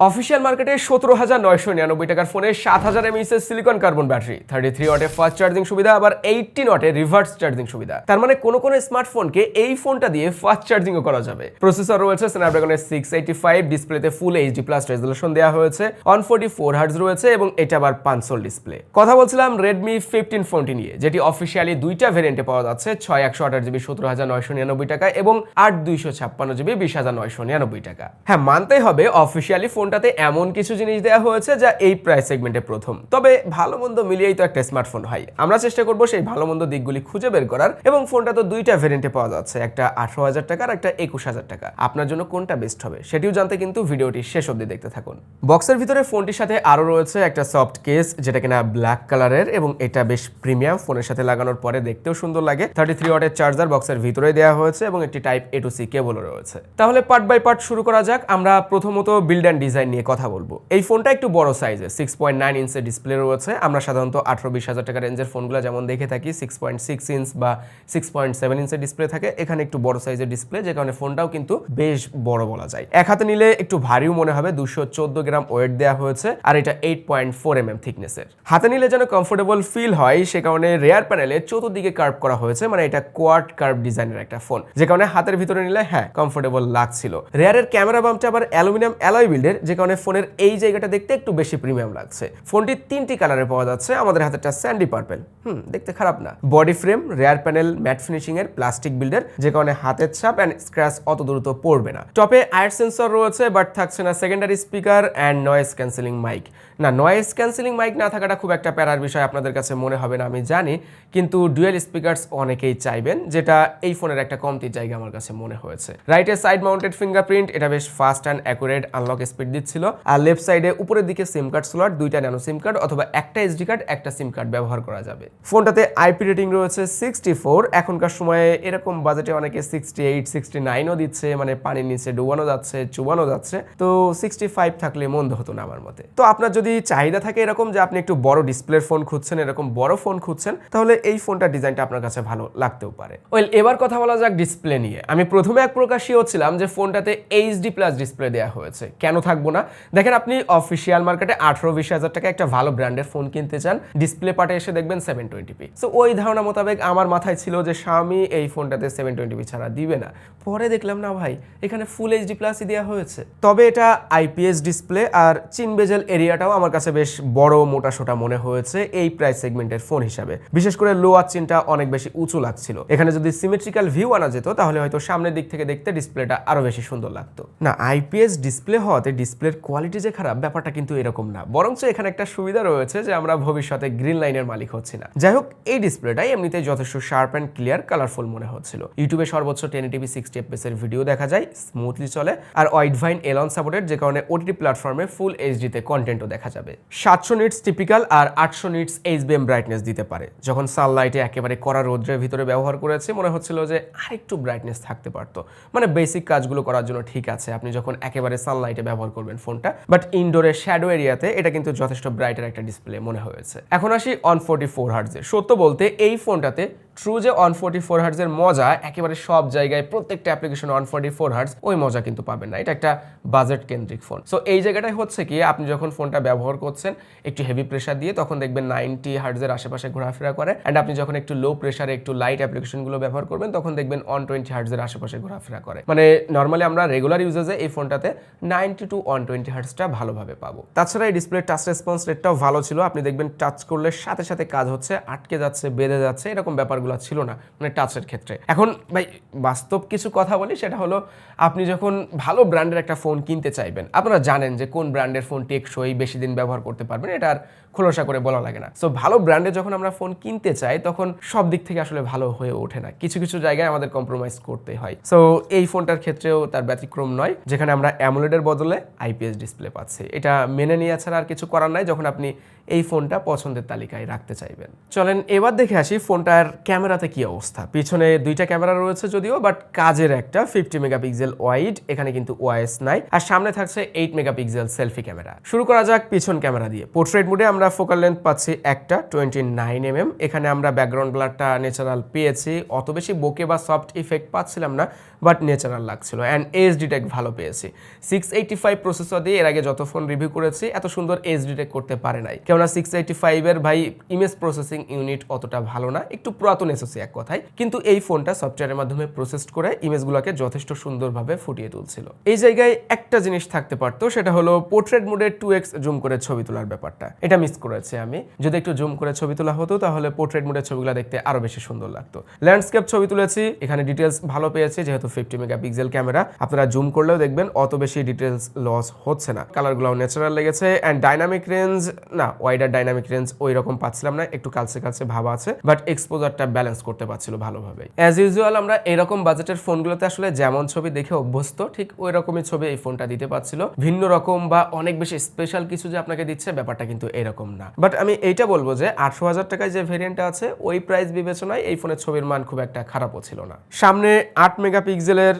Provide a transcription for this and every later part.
Official মার্কেটে সতেরো হাজার নয়শো নিরানব্বই টাকার ফোনে সাত হাজার এমএস এর silicon carbon battery thirty three ওয়াটে fast charging সুবিধা, আবার এইটিন ওয়াটে রিভার্স চার্জিং সুবিধা। তার মানে কোনো কোনো স্মার্টফোনকে এই ফোনটা দিয়ে ফাস্ট চার্জিংও করা যাবে। প্রসেসর রয়েছে স্ন্যাপড্রাগনের সিক্স এইটি ফাইভ ডিসপ্লেতে ফুল এইচডি প্লাস রেজলিউশন দেওয়া হয়েছে অন ফোর্টি ফোর হার্জ রয়েছে এবং এটা আবার পাঁচশোল ডিসপ্লে কথা বলছিলাম রেডমি ফিফটিন ফোনটি নিয়ে, যেটি অফিসিয়ালি দুইটা ভেরিয়েন্টে পাওয়া যাচ্ছে, ছয় একশো আঠাশ জিবি সতেরো হাজার নয়শো নিরানব্বই টাকা এবং আট দুইশো ছাপ্পান্ন জিবি বিশ হাজার নয়শো নিরানব্বই টাকা। হ্যাঁ মানতেই হবে অফিসিয়ালি ফোনটাতে এমন কিছু জিনিস দেওয়া হয়েছে যা এই প্রাইস সেগমেন্টে প্রথম। তবে ভালো মন্দ মিলিয়েই তো একটা স্মার্টফোন হয়। আমরা চেষ্টা করব সেই ভালো মন্দ দিকগুলি খুঁজে বের করার এবং ফোনটা তো দুইটা ভেরিয়েন্টে পাওয়া যাচ্ছে, একটা আঠারো হাজার টাকার একটা একুশ হাজার টাকা। আপনার জন্য কোনটা বেস্ট হবে সেটিও জানতে কিন্তু ভিডিওটি শেষ অবধি দেখতে থাকুন। বক্সের ভিতরে ফোনটির সাথে আরও রয়েছে একটা সফট কেস যেটা কিনা ব্ল্যাক কালারের এবং এটা বেশ প্রিমিয়াম ফোনের সাথে লাগানোর পরে দেখতেও সুন্দর লাগে। থার্টি থ্রি ওয়াটের চার্জার বক্সের ভিতরে দেওয়া হয়েছে এবং একটি টাইপ এ টু সি কেবলও রয়েছে। তাহলে পার্ট বাই পার্ট শুরু করা যাক। আমরা প্রথমত বিল্ড অ্যান্ড ডিজাইন নিয়ে কথা বলব। এই ফোনটা একটু বড় সাইজের সিক্স পয়েন্ট নাইন ইঞ্চের ডিসপ্লে রয়েছে। আমরা সাধারণত আঠারো বিশ হাজার টাকা রেঞ্জের ফোনগুলো যেমন দেখে থাকি সিক্স পয়েন্ট সিক্স ইঞ্চ বা সিক্স পয়েন্ট সেভেন ইঞ্চের ডিসপ্লে থাকে। এখানে একটু বড় সাইজের ডিসপ্লে যে কারণে ফোনটাও কিন্তু বেশ বড় বলা যায়। এক হাতে নিলে একটু ভারীও মনে হবে দুশো চোদ্দ গ্রাম ওয়েট দেওয়া হয়েছে, আর এটা eight point four M M থিকনেসের হাতে নিলে যেন কমফোর্টেবল ফিল হয়, সে কারণে রেয়ার প্যানেলে চতুর্দিকে কার্ভ করা হয়েছে মানে এটা কোয়াড কার্ভ ডিজাইনের একটা ফোন যে কারণে হাতের ভিতরে নিলে হ্যাঁ কমফোর্টেবল লাগছিল। রেয়ারের ক্যামেরা বামটা আবার অ্যালুমিনিয়াম অ্যালয় বিল্ডের যে কারণে ফোনের এই জায়গাটা দেখতে একটু বেশি প্রিমিয়াম লাগছে। ফোনটি তিনটি কালারে পাওয়া যাচ্ছে। আমাদের হাতেরটা স্যান্ডি পার্পেল হুম, দেখতে খারাপ না। Body frame rear panel matte finishing এর প্লাস্টিক বিল্ডের যে কারণে হাতের ছাপ অ্যান্ড স্ক্র্যাচ অত দ্রুত পড়বে না। টপে আয়ার সেন্সর রয়েছে বাট থাকছে না secondary speaker and noise cancelling mic না নয়েজ ক্যান্সেলিং মাইক না থাকাটা খুব একটা প্যারার বিষয় আপনাদের কাছে মনে হবে না, আমি জানি। কিন্তু ডুয়েল স্পিকার্স অনেকেই চাইবেন, যেটা এই ফোনের একটা কমতি জায়গা আমার কাছে মনে হয়েছে। রাইটের সাইড মাউন্টেড ফিঙ্গারপ্রিন্ট এটা বেশ fast and accurate unlock speed দিচ্ছিল। আর লেফট সাইডে উপরের দিকে সিম কার্ড স্লট দুইটা ন্যানো সিম কার্ড অথবা একটা এসডি কার্ড একটা সিম কার্ড ব্যবহার করা যাবে। ফোনটাতে আইপি রেটিং রয়েছে সিক্সটি ফোর এখনকার সময়ে এরকম বাজেটে অনেকে সিক্সটি এইট সিক্সটি নাইনও দিচ্ছে মানে পানির নিচে ডুবানো যাচ্ছে, চুবানো যাচ্ছে। তো সিক্সটি ফাইভ থাকলে মন্দ হতো না আমার মতে। তো আপনার যদি চাহিদা থাকে এরকম যে আপনি একটু বড় ডিসপ্লের ফোন খুঁজছেন, এরকম বড় ফোন খুঁজছেন, তাহলে এই ফোনটার ডিজাইনটা আপনার কাছে ভালো লাগতেও পারে। ওয়েল এবার কথা বলা যাক ডিসপ্লে নিয়ে। আমি প্রথমে এক প্রকাশই হচ্ছিলাম যে ফোনটাতে এইচডি প্লাস ডিসপ্লে দেওয়া হয়েছে। কেন থাকব না? দেখেন আপনি অফিসিয়াল মার্কেটে আঠারো বিশ হাজার টাকা একটা ভালো ব্র্যান্ডের ফোন কিনতে চান। ডিসপ্লে পার্টে এসে দেখবেন সেভেন টোয়েন্টি পি সো ওই ধারণা মোতাবেক আমার মাথায় ছিল যে স্বামী এই ফোনটাতে সেভেন টোয়েন্টি পি ছাড়া দিবে না। পরে দেখলাম, না ভাই, এখানে ফুল এইচডি প্লাসই দেওয়া হয়েছে। তবে এটা আইপিএস ডিসপ্লে আর চিন বেজেল এরিয়াটাও আমার কাছে বেশ বড় মোটা সোটা মনে হয়েছে এই প্রাইস সেগমেন্টের ফোন হিসাবে। বিশেষ করে লোয়ার চিনটা অনেক বেশি উঁচু লাগছিল। এখানে যদি সিমেট্রিক্যাল ভিউ আনা যেত, তাহলে হয়তো সামনের দিক থেকে দেখতে ডিসপ্লেটা আরও বেশি সুন্দর লাগতো। না আইপিএস ডিসপ্লে হওয়াতে ডিসপ্লের কোয়ালিটি যে খারাপ, ব্যাপারটা কিন্তু এরকম না। বরঞ্চ এখানে একটা সুবিধা রয়েছে যে আমরা ভবিষ্যতে গ্রিন লাইনের মালিক হচ্ছি না। যাই হোক, এই ডিসপ্লেটাই এমনিতে যথেষ্ট শার্প অ্যান্ড ক্লিয়ার কালারফুল মনে হচ্ছিল। ইউটিউবে সর্বোচ্চ টেন টিভি সিক্সটি এর ভিডিও দেখা যায় স্মুথলি চলে। আর ওয়াইড ভাইন এলন সাপোর্টেড যে কারণে ওটিটি প্ল্যাটফর্মে ফুল এইচডিতে কন্টেন্টও দেখা যাবে। সাতশো নিটস টিপিক্যাল আর আটশো নিটস এইচবিএম ব্রাইটনেস দিতে পারে। যখন সানলাইটে একেবারে কড়া রোদ্রের ভিতরে ব্যবহার করেছে, মনে হচ্ছিল যে আরেকটু ব্রাইটনেস থাকতে পারতো। মানে বেসিক কাজগুলো করার জন্য ঠিক আছে, আপনি যখন একেবারে সানলাইটে ব্যবহার করবেন ফোনটা বাট ইনডোরে শ্যাডো এরিয়াতে এটা কিন্তু যথেষ্ট ব্রাইটের একটা ডিসপ্লে মনে হয়েছে। এখন আসি অন ফোর্টি ফোর হার্টজে সত্য বলতে এই ফোনটাতে ট্রু যে অন ফোর্টি ফোর হার্টজের মজা, একেবারে সব জায়গায় প্রত্যেকটা application one forty four hertz ওই মজা কিন্তু পাবেন না। এটা একটা বাজেট কেন্দ্রিক ফোন সো এই জায়গাটাই হচ্ছে কি, আপনি যখন ফোনটা ব্যবহার করছেন, একটু হেভি প্রেশার দিয়ে, তখন দেখবেন নাইনটি হার্টজের আশেপাশে ঘোরাফেরা করে। অ্যান্ড আপনি যখন একটু লো প্রেশারে একটু লাইট অ্যাপ্লিকেশনগুলো ব্যবহার করবেন, তখন দেখবেন ওয়ান টোয়েন্টি হার্টজের আশেপাশে ঘোরাফেরা করে। মানে নর্মালি আমরা রেগুলার ইউজেজে এই ফোনটাতে নাইনটি টু ওয়ান টোয়েন্টি হার্টসটা ভালোভাবে পাবো। তাছাড়া এই ডিসপ্লে টাচ রেসপন্স রেটটাও ভালো ছিল। আপনি দেখবেন টাচ করলে সাথে সাথে কাজ হচ্ছে, আটকে যাচ্ছে, বেঁধে যাচ্ছে, এরকম ব্যাপারগুলো ছিল না মানে টাচের ক্ষেত্রে। এখন ভাই, বাস্তব কিছু কথা বলি, সেটা হলো আপনি যখন ভালো ব্র্যান্ডের একটা ফোন কিনতে চাইবেন, আপনারা জানেন যে কোন ব্র্যান্ডের ফোন টেকসই বেশি দিন ব্যবহার করতে পারবেন, এটা আর খোলসা করে বলা লাগে না। সো ভালো ব্র্যান্ডে যখন আমরা ফোন কিনতে চাই, তখন সব দিক থেকে আসলে ভালো হয়ে ওঠে না। কিছু কিছু জায়গায় আমাদের কম্প্রোমাইজ করতে হয়। সো এই ফোনটার ক্ষেত্রেও তার ব্যতিক্রম নয়, যেখানে আমরা অ্যামোলেডের বদলে আইপিএস ডিসপ্লে পাচ্ছি। এটা মেনে নিয়ে ছাড়া আর কিছু করার নাই, যখন আপনি এই ফোনটা পছন্দের তালিকায় রাখতে চাইবেন। চলেন, এবার দেখে আসি ফোনটার ক্যামেরাতে কি অবস্থা? পিছনে দুইটা ক্যামেরা রয়েছে যদিও বাট কাজের একটা ফিফটি মেগাপিক্সেল ওয়াইড এখানে কিন্তু ওয়াইএস নাই। আর সামনে থাকছে এইট মেগাপিক্সেল সেলফি ক্যামেরা শুরু করা যাক পিছন ক্যামেরা দিয়ে। পোর্ট্রেট মোডে আমরা ফোকাল লেন্থ পাচ্ছি একটা টোয়েন্টি নাইন এম এম এখানে আমরা ব্যাকগ্রাউন্ড ব্লারটা ন্যাচারাল পেয়েছি। অত বেশি বোকে বা সফট ইফেক্ট পাচ্ছিলাম না বাট ন্যাচারাল লাগছিল। অ্যান্ড এইচ ডিটেক ভালো পেয়েছি। সিক্স এইটি ফাইভ প্রসেসর দিয়ে এর আগে যত ফোন রিভিউ করেছি, এত সুন্দর এইচ ডিটেক করতে পারে নাই। কেননা সিক্স এইটি ফাইভের ভাই ইমেজ প্রসেসিং ইউনিট অতটা ভালো না। একটু পুরাতন এসেছে এক কথায়, কিন্তু এই ফোনটা সফটওয়্যারের মাধ্যমে প্রসেস করে ইমেজগুলোকে যথেষ্ট সুন্দরভাবে ফুটিয়ে তুলছিল। এই জায়গায় একটা জিনিস থাকতে পারতো, সেটা হলো পোর্ট্রেট মোডে টু এক্স জুম করে ছবি তোলার ব্যাপারটা। এটা মিস করেছি আমি। যদি একটু জুম করে ছবি তোলা হতো, তাহলে পোর্ট্রেট মোডের ছবিগুলো দেখতে আরও বেশি সুন্দর লাগতো। ল্যান্ডস্কেপ ছবি তুলেছি, এখানে ডিটেলস ভালো পেয়েছে, যেহেতু ফিফটি মেগাপিক্সেল ক্যামেরা আপনারা জুম করলেও দেখবেন অত বেশি ডিটেলস লস হচ্ছে না। কালারগুলো ন্যাচারাল লেগেছে অ্যান্ড ডাইনামিক রেঞ্জ না ওয়াইডার ডাইনামিক রেঞ্জ ওই রকম পাচ্ছিলাম না, একটু কালচে কালচে ভাব আছে। বাট এক্সপোজারটা ব্যালেন্স করতে পারছিল ভালোভাবে। অ্যাজ ইউজুয়াল আমরা এরকম বাজেটের ফোনগুলোতে আসলে যেমন ছবি দেখে অভ্যস্ত, ঠিক ওই রকমই ছবি এই ফোনটা দিতে পারছিল। ভিন্ন রকম বা অনেক বেশি স্পেশাল কিছু যে আপনাকে দিচ্ছে, ব্যাপারটা কিন্তু এরকম না। বাট আমি এইটা বলব যে, আঠারো হাজার টাকায় যে ভেরিয়েন্টটা আছে, ওই প্রাইস বিবেচনায় এই ফোনের ছবির মান খুব একটা খারাপও ছিল না। সামনে আট মেগাপিক্সেলের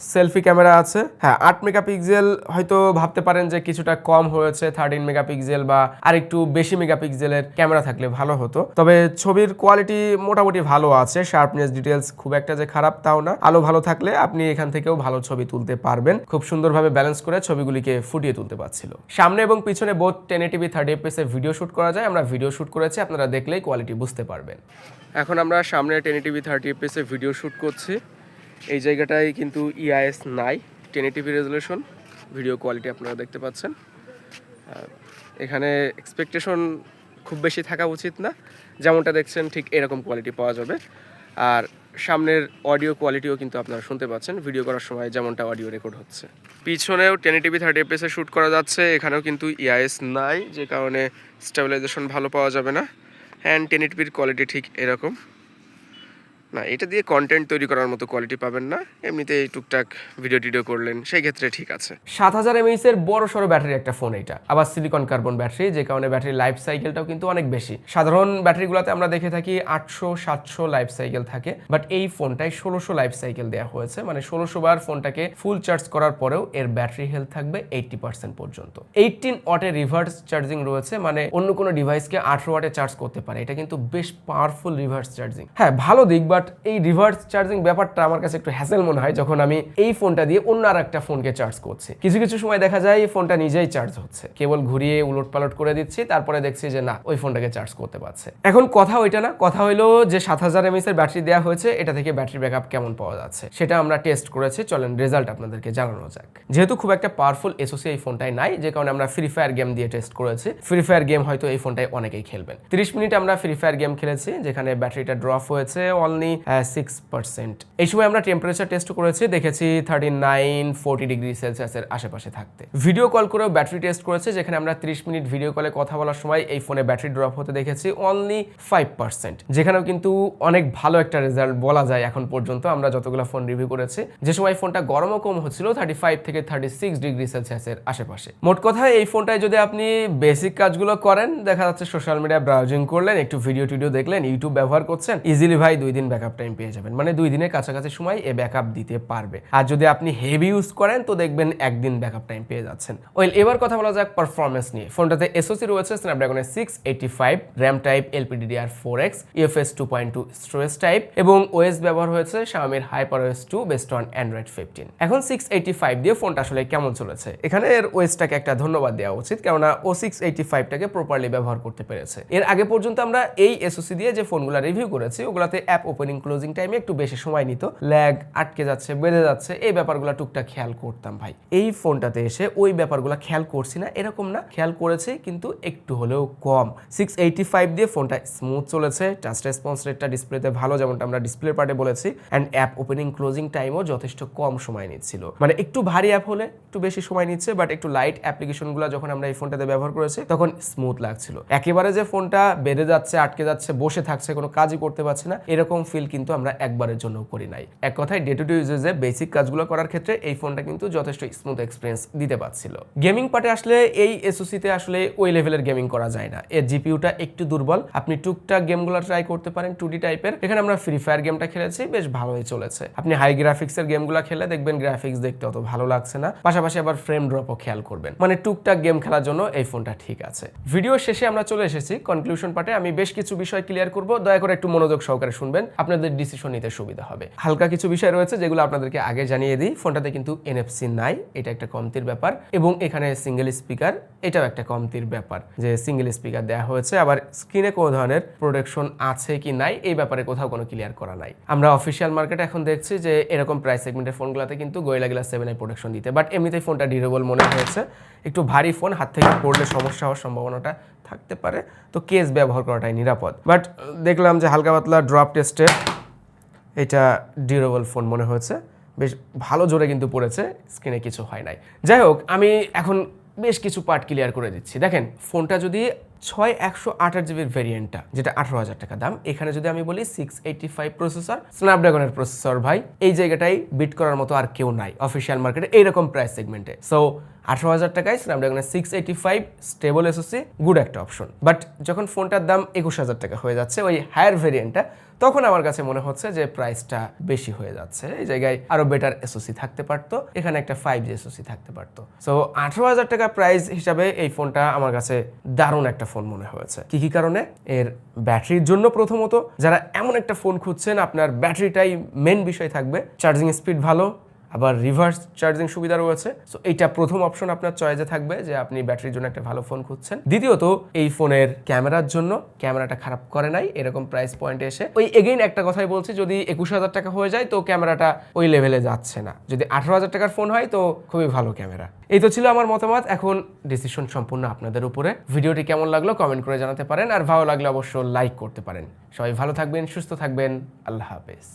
সেলফি ক্যামেরা আছে। হ্যাঁ আট মেগাপিক্সেল হয়তো ভাবতে পারেন যে কিছুটা কম হয়েছে থার্টিন মেগাপিক্সেল বা আরেকটু বেশি মেগাপিক্সেলের ক্যামেরা থাকলে ভালো হতো। তবে ছবির কোয়ালিটি মোটামুটি ভালো আছে শার্পনেস ডিটেলস খুব একটা যে খারাপ তাও না। আলো ভালো থাকলে আপনি এখান থেকেও ভালো ছবি তুলতে পারবেন। খুব সুন্দরভাবে ব্যালেন্স করে ছবিগুলিকে ফুটিয়ে তুলতে পারছিল। সামনে এবং পিছনে বোধ টেন এটিভি থার্টি এফপিএসে ভিডিও শুট করা যায়। আমরা ভিডিও শুট করেছি, আপনারা দেখলেই কোয়ালিটি বুঝতে পারবেন। এখন আমরা সামনে টেন এটিভি থার্টি এফপিএসে ভিডিও শুট করছি। এই জায়গাটায় কিন্তু ইআইএস নাই ten eighty resolution video quality আপনারা দেখতে পাচ্ছেন। এখানে এক্সপেকটেশন খুব বেশি থাকা উচিত না, যেমনটা দেখছেন ঠিক এরকম কোয়ালিটি পাওয়া যাবে। আর সামনের অডিও কোয়ালিটিও কিন্তু আপনারা শুনতে পাচ্ছেন ভিডিও করার সময় যেমনটা অডিও রেকর্ড হচ্ছে। পিছনেও টেন টিভি থার্টি এফএসে শ্যুট করা যাচ্ছে, এখানেও কিন্তু ইআইএস নাই, যে কারণে স্টেবিলাইজেশন ভালো পাওয়া যাবে না। অ্যান্ড টেন টিভির কোয়ালিটি ঠিক এরকম। না, এটা দিয়ে কন্টেন্ট তৈরি করার মতো কোয়ালিটি পাবেন না। এমনিতে টুকটাক ভিডিও টিডিও করলেন, সেই ক্ষেত্রে ঠিক আছে। সাত হাজার এমএইচ এর বড় সড়ো ব্যাটারি একটা ফোন এটা, আবার সিলিকন কার্বন ব্যাটারি যে কারণে ব্যাটারির লাইফ সাইকেলটাও কিন্তু অনেক বেশি। সাধারণ ব্যাটারিগুলোতে আমরা দেখে থাকি আটশো, সাতশো লাইফ সাইকেল থাকে বাট এই ফোনটায় ষোলোশো লাইফ সাইকেল দেওয়া হয়েছে। মানে ষোলোশো বার ফোনটাকে ফুল চার্জ করার পরেও এর ব্যাটারি হেলথ থাকবে এইটটি পার্সেন্ট পর্যন্ত। এইটিন ওয়াটের রিভার্স চার্জিং রয়েছে মানে অন্য কোনো ডিভাইসকে আঠারো ওয়াটে চার্জ করতে পারে। এটা কিন্তু বেশ পাওয়ারফুল রিভার্স চার্জিং হ্যাঁ ভালো দিক বাট এই রিভার্স চার্জিং ব্যাপারটা আমার কাছে একটু হ্যাসেল মনে হয় যখন আমি এই ফোনটা দিয়ে অন্য আর একটা ফোনকে চার্জ করছি। কিছু কিছু সময় দেখা যায় এই ফোনটা নিজেই চার্জ হচ্ছে। কেবল ঘুরিয়ে উলট পালট করে দিচ্ছি, তারপরে দেখছি যে না, ওই ফোনটাকে চার্জ করতে পারছে। এখন কথা ওইটা না, কথা হলো যে সাত হাজার এমএস এর ব্যাটারি দেওয়া হয়েছে, এটা থেকে ব্যাটারি ব্যাকআপ কেমন পাওয়া যাচ্ছে? সেটা আমরা টেস্ট করেছি, চলেন রেজাল্ট আপনাদেরকে জানানো যাক। যেহেতু খুব একটা পাওয়ারফুল এসোসি এই ফোনটাই নাই, যে কারণে আমরা ফ্রি ফায়ার গেম দিয়ে টেস্ট করেছি। ফ্রি ফায়ার গেম হয়তো এই ফোনটাই অনেকেই খেলবেন। তিরিশ মিনিট আমরা ফ্রি ফায়ার গেম খেলেছি, যেখানে ব্যাটারিটা ড্রপ হয়েছে অনলি সিক্স পার্সেন্ট এই সময় আমরা টেম্পারেচার টেস্ট করেছি, দেখেছি থার্টি নাইন ফোর্টি ডিগ্রি সেলসিয়াসের আশেপাশে থাকতে। ভিডিও কল করেও ব্যাটারি টেস্ট করেছে, যেখানে আমরা তিরিশ মিনিট ভিডিও কলে কথা বলার সময় এই ফোনে ব্যাটারি ড্রপ হতে দেখেছি অনলি ফাইভ পার্সেন্ট যেখানেও কিন্তু অনেক ভালো একটা রেজাল্ট বলা যায় এখন পর্যন্ত, আমরা যতগুলো ফোন রিভিউ করেছি। যে সময় ফোনটা গরমও কম হচ্ছিল থার্টি ফাইভ থেকে থার্টি সিক্স ডিগ্রি সেলসিয়াসের আশেপাশে। মোট কথা, এই ফোনটায় যদি আপনি বেসিক কাজগুলো করেন, দেখা যাচ্ছে সোশ্যাল মিডিয়া ব্রাউজিং করলেন, একটু ভিডিও টিডিও দেখলেন ইউটিউব ব্যবহার করছেন ইজিলি ভাই দুই দিন ব্যাকআপ টাইম পেয়ে যাবেন। মানে দুই দিনের কাছাকাছি সময় এ ব্যাকআপ দিতে পারবে। আর যদি আপনি হেভি ইউজ করেন, তো দেখবেন একদিন ব্যাকআপ টাইম পেয়ে যাচ্ছেন। ওয়েল এবার কথা বলা যাক পারফরমেন্স নিয়ে। ফোনটাতে এসওসি রয়েছে স্ন্যাপড্রাগনের six eighty five RAM type LPDDR four X UFS two point two storage type এবং ওএস ব্যবহার হয়েছে শাওমির Hyper OS two based on Android fifteen এখন সিক্স এইটি ফাইভ দিয়ে ফোনটা আসলে কেমন চলেছে? এখানে এর ওএসটাকে একটা ধন্যবাদ দেওয়া উচিত, কেননা ও সিক্স এইটি ফাইভটাকে প্রপারলি ব্যবহার করতে পেরেছে। এর আগে পর্যন্ত আমরা এই এসওসি দিয়ে যে ফোনগুলো রিভিউ করেছি, ওগুলাতে অ্যাপ ওপেনিং ক্লোজিং টাইমে একটু বেশি সময় নিত। ল্যাগ আটকে যাচ্ছে বেঁধে যাচ্ছে, এই ব্যাপারগুলো টুকটাক খেয়াল করতাম ভাই। এই ফোনটাতে এসে ওই ব্যাপারগুলো খেয়াল করছি না, এরকম না, খেয়াল করেছি কিন্তু একটু হলেও কম। সিক্স এইটি ফাইভ দিয়ে ফোনটা স্মুথ চলেছে টাচ রেসপন্স রেটটা ডিসপ্লেতে ভালো যেমনটা আমরা ডিসপ্লে পার্টে বলেছি অ্যান্ড অ্যাপ ওপেনিং ক্লোজিং টাইমও যথেষ্ট কম সময় নিচ্ছিল। মানে একটু ভারী অ্যাপ হলে একটু বেশি সময় নিচ্ছে বাট একটু লাইট অ্যাপ্লিকেশনগুলো যখন আমরা এই ফোনটাতে ব্যবহার করেছি, তখন স্মুথ লাগছিল। একেবারে যে ফোনটা বেড়ে যাচ্ছে, আটকে যাচ্ছে, বসে থাকছে, কোনো কাজই করতে পারছে না, এরকম ফিল কিন্তু আমরা একবারের জন্য করি নাই। এক কথায় ডে টু ডে ইউজেসে বেসিক কাজগুলো করার ক্ষেত্রে এই ফোনটা কিন্তু যথেষ্ট স্মুথ এক্সপিরিয়েন্স দিতে পারছিল। গেমিং পার্টে আসলে এই এসওসিতে আসলে ওই লেভেলের গেমিং করা যায় না। এর জিপিউটা একটু দুর্বল। আপনি টুকটাক গেমগুলো ট্রাই করতে পারেন টু ডি টাইপের এখানে আমরা ফ্রি ফায়ার গেমটা খেলেছি, বেশ ভালোই চলেছে। আপনি হাই গ্রাফিক্সের গেমগুলো খেলে দেখবেন গ্রাফিক্স দেখতে অত ভালো লাগছে না। পাশাপাশি আবার ফ্রেম ড্রপও খেয়াল করবেন। মানে টুকটাক গেম খেলার জন্য এই ফোনটা ঠিক আছে। ভিডিও শেষে আমরা চলে এসেছি। কনক্লুশন পার্টে আমি বেশ কিছু বিষয় ক্লিয়ার করব। দয়া করে একটু মনোযোগ সহকারে শুনবেন। আপনাদের ডিসিশন নিতে সুবিধা হবে। হালকা কিছু বিষয় রয়েছে যেগুলো আপনাদেরকে আগে জানিয়ে দিই। ফোনটাতে কিন্তু এনএফসি নাই, এটা একটা কমতির ব্যাপার। এবং এখানে সিঙ্গেল স্পিকার এটাও একটা কমতির ব্যাপার যে সিঙ্গেল স্পিকার দেওয়া হয়েছে, আবার স্ক্রিনে কোনো ধরনের প্রোটেকশন আছে কি নাই, এই ব্যাপারে কোথাও কোনো ক্লিয়ার করা নাই। আমরা অফিসিয়াল মার্কেটে এখন দেখছি যে এরকম প্রাইস সেগমেন্টের ফোনগুলোতে কিন্তু Gorilla glass seven i protection দিতে। বাট এমনিতেই ফোনটা ডিউরেবল মনে হয়েছে। একটু ভারী ফোন হাত থেকে পড়লে সমস্যা হওয়ার সম্ভাবনাটা থাকতে পারে। তো কেস ব্যবহার করাটাই নিরাপদ। বাট দেখলাম যে হালকা পাতলা ড্রপ টেস্টে এটা ডিউরেবল ফোন মনে হয়েছে। বেশ ভালো জোরে কিন্তু পড়েছে স্ক্রিনে কিছু হয় নাই। যাই হোক, আমি এখন বেশ কিছু পার্ট ক্লিয়ার করে দিচ্ছি। দেখেন ফোনটা যদি ছয় একশো আঠাশ জিবির ভেরিয়েন্টটা যেটা আঠারো হাজার টাকা দাম। এখানে যদি আমি বলি সিক্স এইটি ফাইভ প্রসেসর স্ন্যাপড্রাগনের প্রসেসর ভাই, এই জায়গাটাই বিট করার মতো আর কেউ নাই অফিসিয়াল মার্কেটে এইরকম প্রাইস সেগমেন্টে সো আঠারো হাজার টাকায় স্ন্যাপড্রাগনের six eighty five stable SoC good একটা অপশন বাট যখন ফোনটার দাম একুশ হাজার টাকা হয়ে যাচ্ছে, ওই হায়ার ভেরিয়েন্টটা তখন আমার কাছে মনে হচ্ছে যে প্রাইসটা বেশি হয়ে যাচ্ছে। এই জায়গায় আরও বেটার এসোসি থাকতে পারতো, এখানে একটা ফাইভ জি এসোসি থাকতে পারতো। সো আঠারো হাজার টাকা প্রাইস হিসাবে এই ফোনটা আমার কাছে দারুণ একটা ফোন মনে হয়েছে। কি কি কারণে? এর ব্যাটারির জন্য প্রথমত, যারা এমন একটা ফোন খুঁজছেন, আপনার ব্যাটারিটাই মেন বিষয় থাকবে। চার্জিং স্পিড ভালো আবার রিভার্স চার্জিং সুবিধা রয়েছে। সো এইটা প্রথম অপশন আপনার চয়েসে থাকবে যে আপনি ব্যাটারির জন্য একটা ভালো ফোন খুঁজছেন। দ্বিতীয়ত, এই ফোনের ক্যামেরার জন্য ক্যামেরাটা খারাপ করে নাই, এরকম প্রাইস পয়েন্টে এসে। ওই এগেইন একটা কথাই বলছি, যদি একুশ হাজার টাকা হয়ে যায়, তো ক্যামেরাটা ওই লেভেলে যাচ্ছে না। যদি আঠারো হাজার টাকার ফোন হয়, তো খুবই ভালো ক্যামেরা এই তো ছিল আমার মতামত। এখন ডিসিশন সম্পূর্ণ আপনাদের উপরে। ভিডিওটি কেমন লাগল কমেন্ট করে জানাতে পারেন। আর ভালো লাগলে অবশ্য লাইক করতে পারেন। সবাই ভালো থাকবেন, সুস্থ থাকবেন। আল্লাহ হাফেজ।